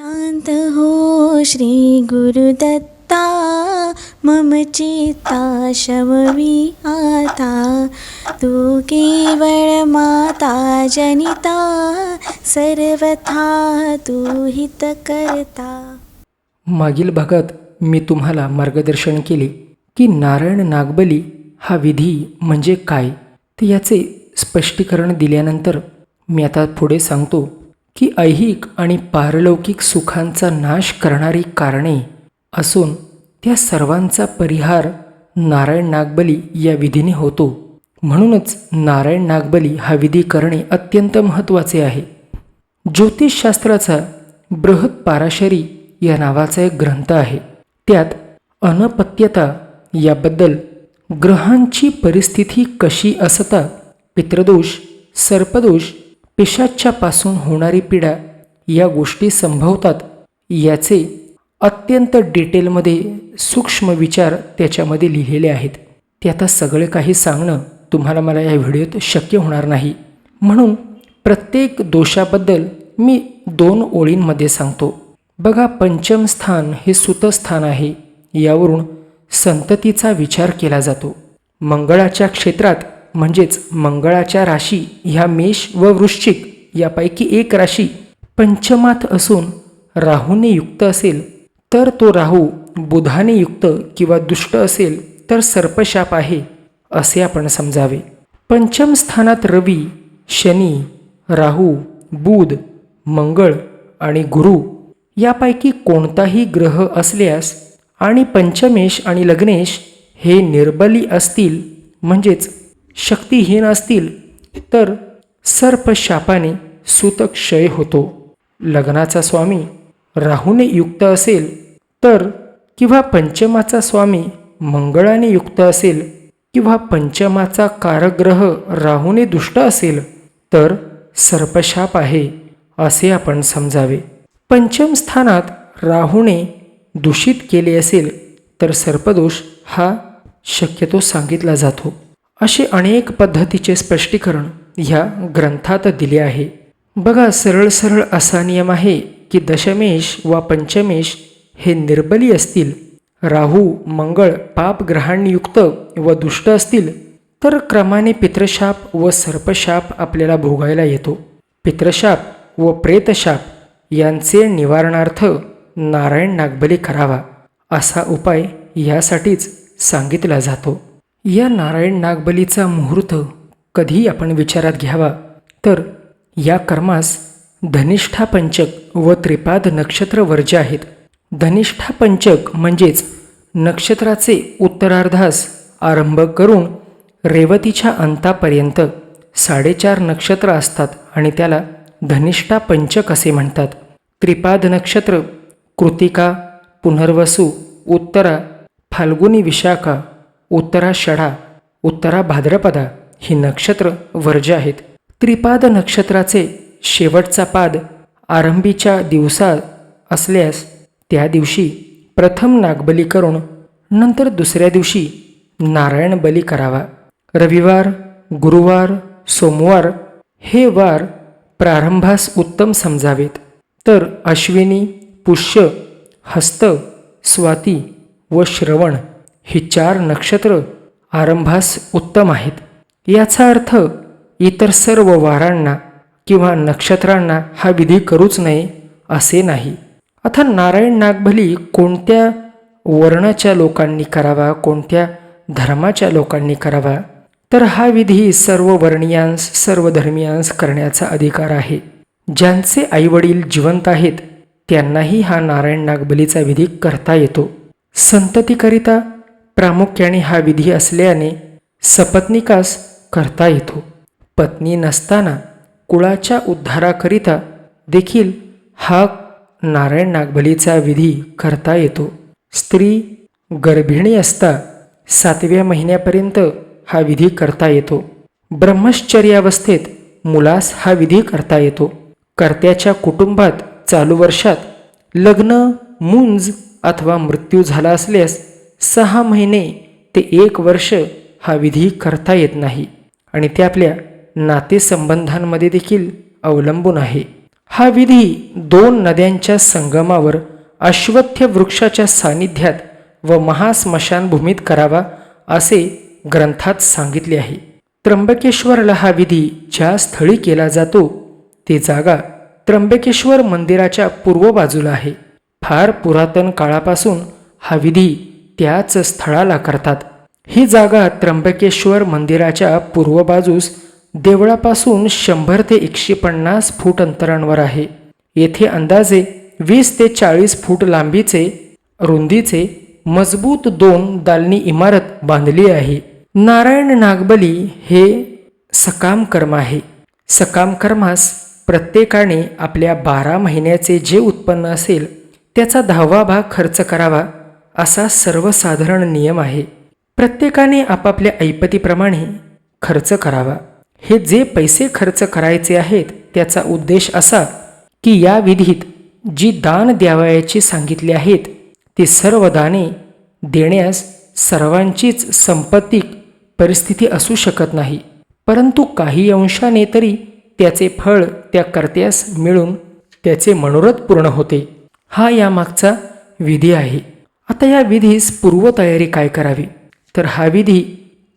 शांत हो श्री गुरुदत्ता। मम चित्ता शमवी आता। तू केवळ माता जनिता। सर्वथा तू हित करता मागील भागात मी तुम्हाला मार्गदर्शन केले की नारायण नागबली हा विधी म्हणजे काय ते याचे स्पष्टीकरण दिल्यानंतर मी आता पुढे सांगतो. की ऐहिक आणि पारलौकिक सुखांचा नाश करणारी कारणे असून त्या सर्वांचा परिहार नारायण नागबली या विधीने होतो. म्हणूनच नारायण नागबली हा विधी करणे अत्यंत महत्त्वाचे आहे. ज्योतिषशास्त्राचा बृहत पाराशरी या नावाचा एक ग्रंथ आहे. त्यात अनपत्यता याबद्दल ग्रहांची परिस्थिती कशी असता पितृदोष सर्पदोष पिशाच्यापासून होणारी पीडा या गोष्टी संभवतात याचे अत्यंत डिटेलमध्ये सूक्ष्म विचार त्याच्यामध्ये लिहिलेले आहेत. ते आता सगळे काही सांगणं तुम्हाला मला या व्हिडिओत शक्य होणार नाही. म्हणून प्रत्येक दोषाबद्दल मी दोन ओळींमध्ये सांगतो. बघा पंचम स्थान हे सुतस्थान आहे यावरून संततीचा विचार केला जातो. मंगळाच्या क्षेत्रात म्हणजेच मंगळाच्या राशी ह्या मेष व वृश्चिक यापैकी एक राशी पंचमात असून राहूने युक्त असेल तर तो राहू बुधाने युक्त किंवा दुष्ट असेल तर सर्पशाप आहे असे आपण समजावे. पंचम स्थानात रवी शनी राहू बुध मंगळ आणि गुरु यापैकी कोणताही ग्रह असल्यास आणि पंचमेश आणि लग्नेश हे निर्बली असतील म्हणजेच शक्तिहीन असतील तर सर्पशापाने सुतक्षय होतो. लग्नाचा स्वामी राहूने युक्त असेल तर किंवा पंचमाचा स्वामी मंगळाने युक्त असेल किंवा पंचमाचा कारग्रह राहूने दुष्ट असेल तर सर्पशाप आहे असे आपण समजावे. पंचम स्थानात राहूने दूषित केले असेल तर सर्पदोष हा शक्यतो सांगितला जातो. असे अनेक पद्धतीचे स्पष्टीकरण ह्या ग्रंथात दिले आहे. बघा सरळ सरळ असा नियम आहे की दशमेश वा पंचमेश हे निर्बली असतील राहू मंगळ पापग्रहाणयुक्त व दुष्ट असतील तर क्रमाने पित्रशाप व सर्पशाप आपल्याला भोगायला येतो. पित्रशाप व प्रेतशाप यांचे निवारणार्थ नारायण नागबली करावा असा उपाय यासाठीच सांगितला जातो. या नारायण नागबलीचा मुहूर्त कधी आपण विचारात घ्यावा. तर या कर्मास धनिष्ठा पंचक व त्रिपाद नक्षत्र वर्ज्य आहेत. धनिष्ठा पंचक म्हणजेच नक्षत्राचे उत्तरार्धास आरंभ करून रेवतीच्या अंतापर्यंत साडेचार नक्षत्र असतात आणि त्याला धनिष्ठा पंचक असे म्हणतात. त्रिपाद नक्षत्र कृतिका पुनर्वसू उत्तरा फाल्गुनी विशाखा उत्तरा उत्तरा भाद्रपदा ही नक्षत्र वर्ज आहेत. त्रिपाद नक्षत्राचे शेवटचा पाद आरंभीच्या दिवसा असल्यास त्या दिवशी प्रथम नागबली करून नंतर दुसऱ्या दिवशी नारायण बली करावा. रविवार गुरुवार सोमवार हे वार प्रारंभास उत्तम समजावेत. तर अश्विनी पुष्य हस्त स्वाती व श्रवण ही चार नक्षत्र आरंभास उत्तम आहेत. याचा अर्थ इतर सर्व वारांना किंवा नक्षत्रांना हा विधी करूच नये असे नाही. आता नारायण नागबली कोणत्या वर्णाच्या लोकांनी करावा कोणत्या धर्माच्या लोकांनी करावा तर हा विधी सर्व वर्णीयांस सर्व धर्मीयांस करण्याचा अधिकार आहे. ज्यांचे आईवडील जिवंत आहेत त्यांनाही हा नारायण नागबलीचा विधी करता येतो. संततीकरिता प्रामुख्याने हा विधी असल्याने सपत्निकास करता येतो. पत्नी नसताना कुळाच्या उद्धाराकरिता देखील हा नारायण नागबलीचा विधी करता येतो. स्त्री गर्भिणी असता सातव्या महिन्यापर्यंत हा विधी करता येतो. ब्रह्मश्चर्यावस्थेत मुलास हा विधी करता येतो. कर्त्याच्या कुटुंबात चालू वर्षात लग्न मुंज अथवा मृत्यू झाला असल्यास सहा महिने ते एक वर्ष हा विधी करता येत नाही आणि ते आपल्या नातेसंबंधांमध्ये देखील अवलंबून आहे. हा विधी दोन नद्यांच्या संगमावर अश्वत्थ वृक्षाच्या सानिध्यात व महास्मशानभूमीत करावा असे ग्रंथात सांगितले आहे. त्र्यंबकेश्वरला हा विधी ज्या स्थळी केला जातो ती जागा त्र्यंबकेश्वर मंदिराच्या पूर्व बाजूला आहे. फार पुरातन काळापासून हा विधी त्याच स्थळाला करतात. ही जागा त्र्यंबकेश्वर मंदिराच्या पूर्व बाजूस देवळापासून शंभर ते एकशे पन्नास फूट अंतरांवर आहे. येथे अंदाजे वीस ते चाळीस फूट लांबीचे रुंदीचे मजबूत दोन दालनी इमारत बांधली आहे. नारायण नागबली हे सकाम कर्म आहे. सकाम कर्मास प्रत्येकाने आपल्या बारा महिन्याचे जे उत्पन्न असेल त्याचा दहावा भाग खर्च करावा. असा सर्वसाधारण नियम आहे. प्रत्येकाने आपापल्या ऐपतीप्रमाणे खर्च करावा. हे जे पैसे खर्च करायचे आहेत त्याचा उद्देश असा की या विधीत जी दान द्यावयाची सांगितली आहेत ती सर्व दाने देण्यास सर्वांचीच संपत्तिक परिस्थिती असू शकत नाही. परंतु काही अंशाने तरी त्याचे फळ त्या कर्त्यास मिळून त्याचे मनोरथ पूर्ण होते. हा यामागचा विधी आहे. आता या विधीस पूर्वतयारी काय करावी? तर हा विधी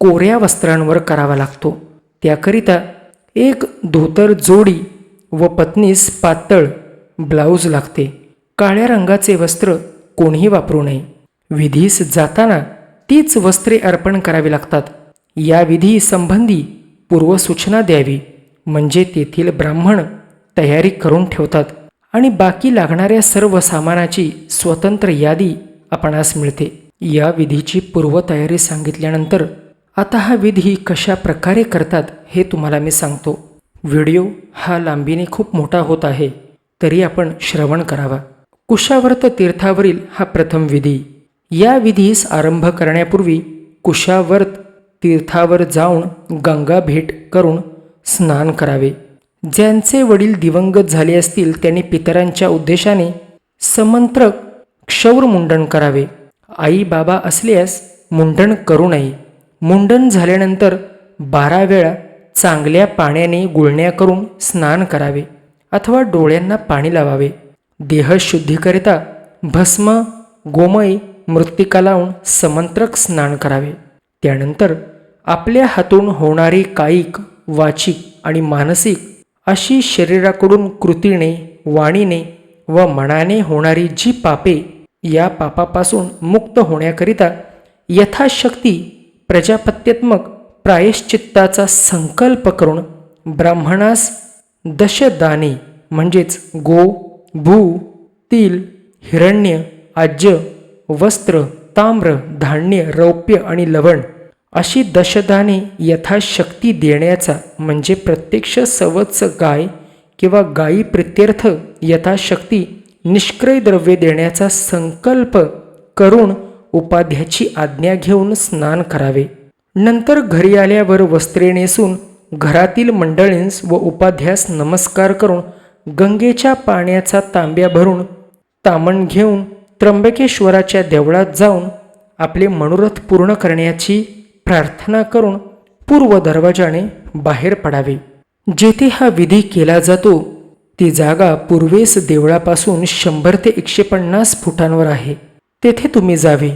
कोऱ्या वस्त्रांवर करावा लागतो. त्याकरिता एक धोतर जोडी व पत्नीस पातळ ब्लाऊज लागते. काळ्या रंगाचे वस्त्र कोणीही वापरू नये. विधीस जाताना तीच वस्त्रे अर्पण करावी लागतात. या विधी संबंधी पूर्वसूचना द्यावी. म्हणजे तेथील ब्राह्मण तयारी करून ठेवतात. आणि बाकी लागणाऱ्या सर्व सामानाची स्वतंत्र यादी आपणास मिळते. या विधीची पूर्वतयारी सांगितल्यानंतर आता हा विधी कशा प्रकारे करतात हे तुम्हाला मी सांगतो. व्हिडिओ हा लांबीने खूप मोठा होत आहे तरी आपण श्रवण करावा. कुशावर्त तीर्थावरील हा प्रथम विधी. या विधीस आरंभ करण्यापूर्वी कुशावर्त तीर्थावर जाऊन गंगा भेट करून स्नान करावे. ज्यांचे वडील दिवंगत झाले असतील त्यांनी पितरांच्या उद्देशाने समंत्रक क्षौर मुंडन करावे. आई बाबा असल्यास मुंडन करू नये. मुंडन झाल्यानंतर बारा वेळा चांगल्या पाण्याने गुळण्या करून स्नान करावे अथवा डोळ्यांना पाणी लावावे. देहशुद्धीकरिता भस्म गोमय मृत्तिका लावून समंत्रक स्नान करावे. त्यानंतर आपल्या हातून होणारी कायिक वाचिक आणि मानसिक अशी शरीराकडून कृतीने वाणीने व मनाने होणारी जी पापे या पापापासून मुक्त होण्याकरिता यथाशक्ती प्रजापत्यात्मक प्रायश्चित्ताचा संकल्प करून ब्राह्मणास दशदाने म्हणजेच गो भू तिल हिरण्य आज्य वस्त्र ताम्र धान्य रौप्य आणि लवण अशी दशदाने यथाशक्ती देण्याचा म्हणजे प्रत्यक्ष सवत्स गाय किंवा गायी प्रित्यर्थ यथाशक्ती निष्क्रय द्रव्य देण्याचा संकल्प करून उपाध्याची आज्ञा घेऊन स्नान करावे. नंतर घरी आल्यावर वस्त्रे नेसून घरातील मंडळींस व उपाध्यास नमस्कार करून गंगेच्या पाण्याचा तांब्या भरून तामण घेऊन त्र्यंबकेश्वराच्या देवळात जाऊन आपले मनोरथ पूर्ण करण्याची प्रार्थना करून पूर्व दरवाजाने बाहेर पडावे. जेथे हा विधी केला जातो ती जागा पूर्वेस देवळापासून शंभर ते एकशे पन्नास फुटांवर आहे. तेथे तुम्ही जावे.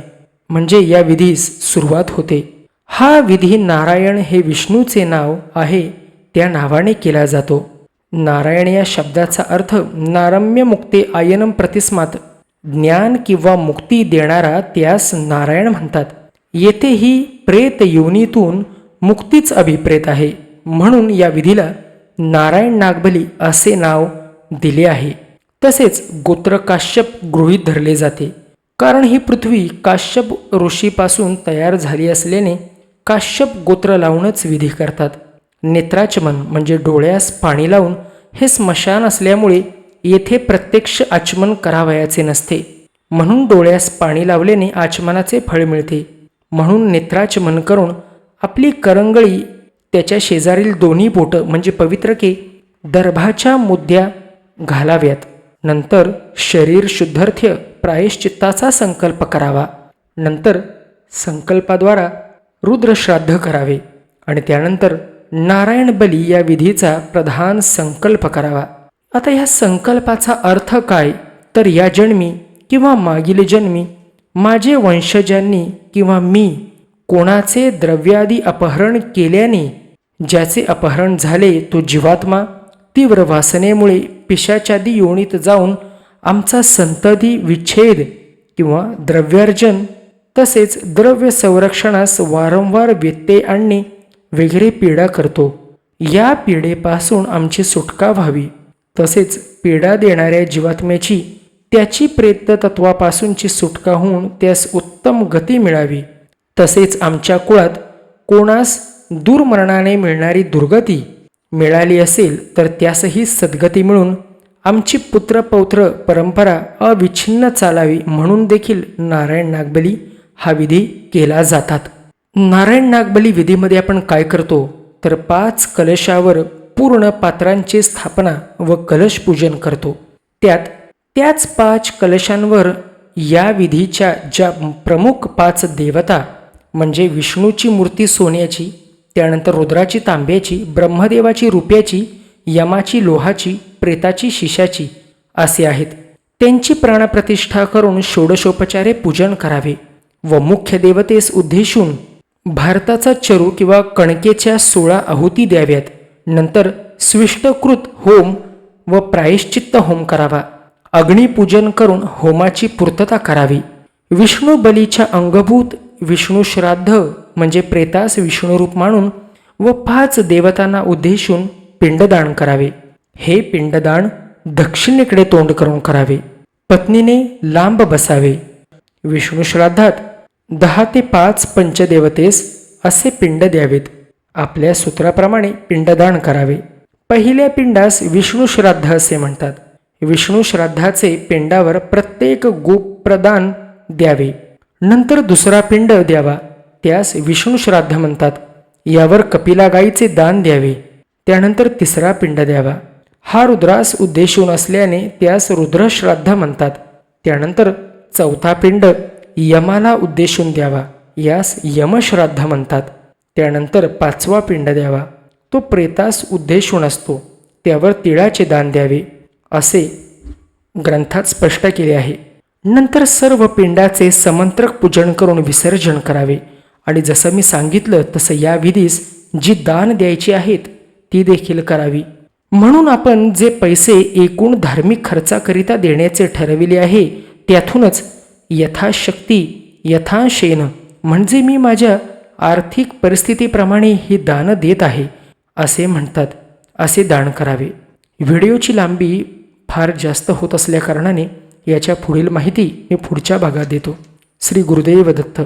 म्हणजे या विधीस सुरुवात होते. हा विधी नारायण हे विष्णूचे नाव आहे त्या नावाने केला जातो. नारायण या शब्दाचा अर्थ नारम्य मुक्ते आयनम प्रतिस्मात. ज्ञान किंवा मुक्ती देणारा त्यास नारायण म्हणतात. येथेही प्रेत योनीतून मुक्तीच अभिप्रेत आहे. म्हणून या विधीला नारायण नागबली असे नाव दिले आहे. तसेच गोत्र काश्यप गृहीत धरले जाते. कारण ही पृथ्वी काश्यप ऋषीपासून तयार झाली असल्याने काश्यप गोत्र लावूनच विधी करतात. नेत्राचमन म्हणजे डोळ्यास पाणी लावून हे स्मशान असल्यामुळे येथे प्रत्यक्ष आचमन करावयाचे नसते. म्हणून डोळ्यास पाणी लावल्याने आचमनाचे फळ मिळते. म्हणून नेत्राचमन करून आपली करंगळी त्याच्या शेजारील दोन्ही बोटं म्हणजे पवित्र के दर्भाच्या मुद्द्या घालाव्यात. नंतर शरीर शुद्धर्थ्य प्रायश्चित्ताचा संकल्प करावा. नंतर संकल्पाद्वारा रुद्रश्राद्ध करावे आणि त्यानंतर नारायण बली या विधीचा प्रधान संकल्प करावा. आता ह्या संकल्पाचा अर्थ काय? तर या जन्मी किंवा मागील जन्मी माझे वंशजांनी किंवा मी कोणाचे द्रव्यादी अपहरण केल्याने ज्याचे अपहरण झाले तो जीवात्मा. तीव्र वासनेमुळे पिशाच्यादी योनीत जाऊन आमचा संतती विच्छेद किंवा द्रव्यार्जन तसेच द्रव्य संरक्षणास वारंवार व्यत्यय आणणे वगैरे पीडा करतो. या पीडेपासून आमची सुटका व्हावी. तसेच पीडा देणाऱ्या जीवात्म्याची त्याची प्रेत तत्वापासूनची सुटका होऊन त्यास उत्तम गती मिळावी. तसेच आमच्या कुळात कोणास दुर्मरणाने मिळणारी दुर्गती मिळाली असेल तर त्यासही सद्गती मिळून आमची पुत्रपौत्र परंपरा अविच्छिन्न चालावी म्हणून देखील नारायण नागबली हा विधी केला जातात. नारायण नागबली विधीमध्ये आपण काय करतो? तर पाच कलशावर पूर्ण पात्रांची स्थापना व कलश पूजन करतो. त्यात त्याच पाच कलशांवर या विधीच्या ज्या प्रमुख पाच देवता म्हणजे विष्णूची मूर्ती सोन्याची त्यानंतर रुद्राची तांब्याची ब्रह्मदेवाची रुपयाची यमाची लोहाची प्रेताची शिशाची असे आहेत. त्यांची प्राणप्रतिष्ठा करून षोडशोपचारे पूजन करावे व मुख्य देवतेस उद्देशून भारताचा चरू किंवा कणकेच्या सोळा आहुती द्याव्यात. नंतर स्विष्टकृत होम व प्रायश्चित्त होम करावा. अग्निपूजन करून होमाची पूर्तता करावी. विष्णू बलीच्या अंगभूत विष्णू श्राद्ध म्हणजे प्रेतास विष्णुरूप मानून व पाच देवतांना उद्देशून पिंडदान करावे. हे पिंडदान दक्षिणेकडे तोंड करून करावे. पत्नीने लांब बसावे. विष्णू श्राद्धात दहा ते पाच पंचदेवतेस असे पिंड द्यावेत. आपल्या सूत्राप्रमाणे पिंडदान करावे. पहिल्या पिंडास विष्णू श्राद्ध असे म्हणतात. विष्णू श्राद्धाचे पिंडावर प्रत्येक गोप्रदान द्यावे. नंतर दुसरा पिंड द्यावा. त्यास विष्णू श्राद्ध म्हणतात. यावर कपिला गाईचे दान द्यावे. त्यानंतर तिसरा पिंड द्यावा. हा रुद्रास उद्देशून असल्याने त्यास रुद्रश्राद्ध म्हणतात. त्यानंतर चौथा पिंड यमाला उद्देशून द्यावा. यास यमश्राद्ध म्हणतात. त्यानंतर पाचवा पिंड द्यावा. तो प्रेतास उद्देशून असतो. त्यावर तिळाचे दान द्यावे. असे ग्रंथात स्पष्ट केले आहे. नंतर सर्व पिंडाचे समंत्रक पूजन करून विसर्जन करावे. आणि जसं मी सांगितलं तसं या विधीस जी दान द्यायची आहेत ती देखील करावी. म्हणून आपण जे पैसे एकूण धार्मिक खर्चाकरिता देण्याचे ठरविले आहे त्यातूनच यथाशक्ती यथाशेन म्हणजे मी माझ्या आर्थिक परिस्थितीप्रमाणे ही दान देत आहे असे म्हणतात असे दान करावे. व्हिडिओची लांबी फार जास्त होत असल्याकारणाने याच्या पुढील माहिती मी पुढच्या भागात देतो. श्री गुरुदेव दत्त.